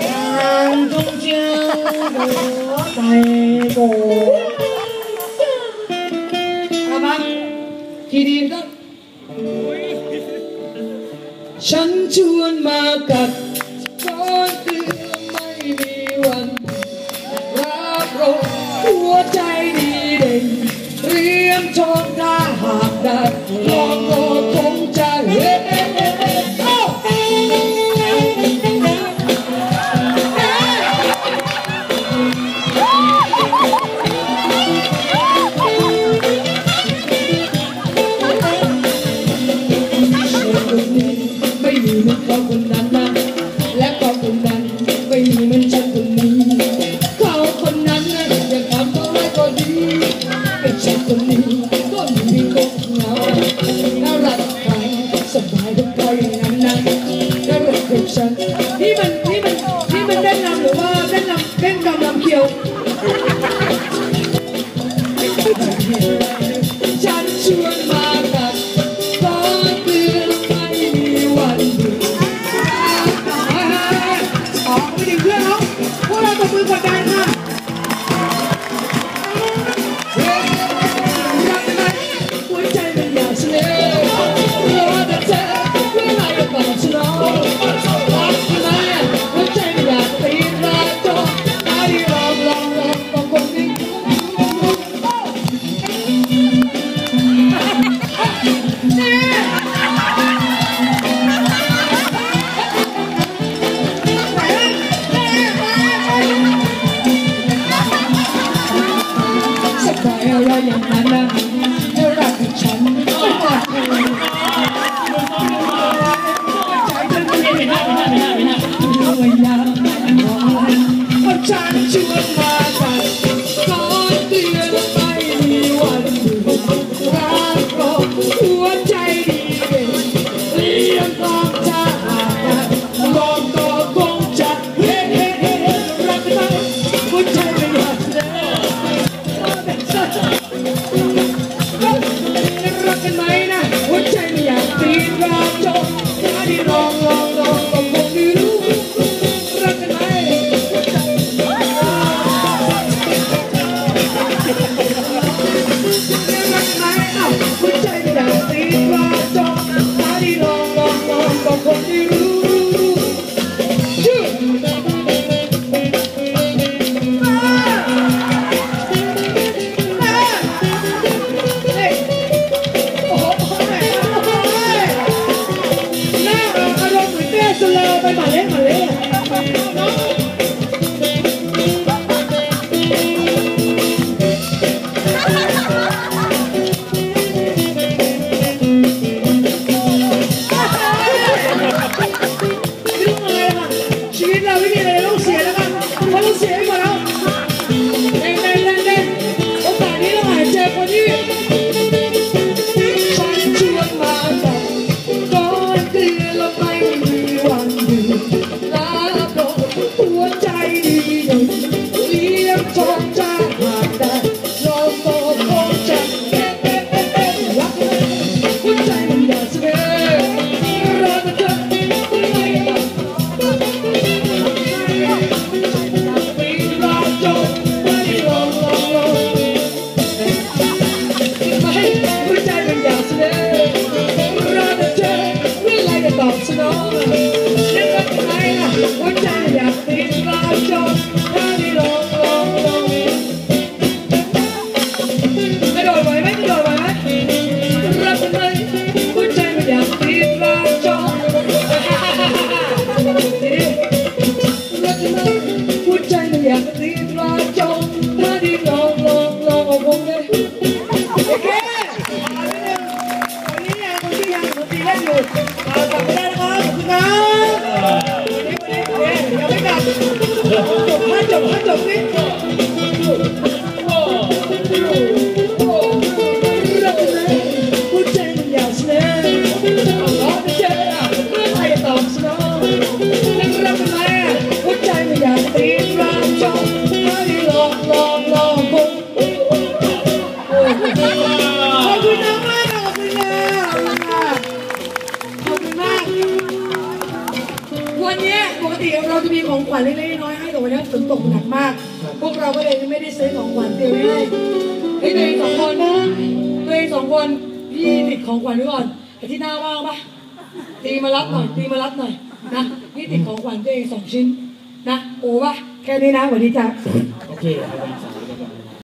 em không chưa đùa tay cổ à bạn thì đi đó ฉันชวนมากัดก้อนตือไม่มีวันรับรองหัวใจดีเด่นเรียมชมถ้าหากได้ลอง ฉันชวนมากันสอนเตือนไม่มีวันรักเราหัวใจดีเรียนความชลองต่อคงจัดเฮ้เฮเฮรักใจไม่รั Valeu, valeu. 拍掌，拍 chục. มีของขวัญเล็กๆน้อยๆให้แต่วันนี้ฝนตกหนักมาก พวกเราก็เลยไม่ได้ซื้อของขวัญเตรียมไว้ให้ให้ตัวเองสองคนตัวเองสองคนพี่ติดของขวัญไว้ก่อนอาที่หน้าว่างปะตีมารับหน่อยตีมารับหน่อยนะพี่ติดของขวัญตัวเองสองชิ้นนะโอ้ปะแค่นี้นะสวัสดีจ้ะโอเคเอาไปใส่